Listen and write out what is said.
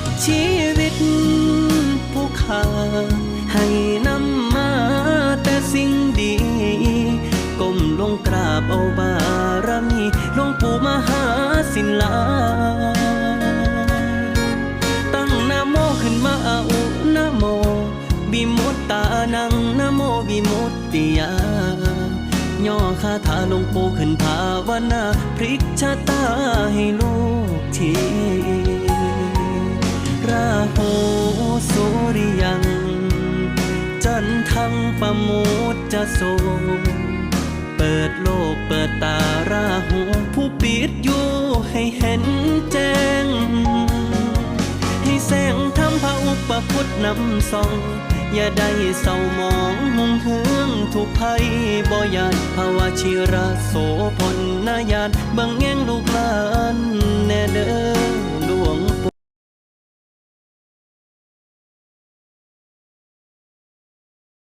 กชีวิตผู้ขาให้นำมาแต่สิ่งดี ก้มลงกราบเอาบารมีหลวงปู่มหาศิลา ตั้งนะโมขึ้นมาอาอุนะโม บิมุตตานังนะโมบิมุตติยาย่อคาถาหลวงปู่ขึ้นภาวนาพลิกชะตาให้ลูก จันทังปะมุตจะโสเปิดโลกเปิดตาราหูผู้ปิดอยู่ให้เห็นแจ้ง ให้แสงทำพระอุปพุทธนำส่อง อย่าได้เศร้ามองหุงเฮืองทุกภัยบ่ยานภาวะชิระโสพลนายานบังแง่งลูก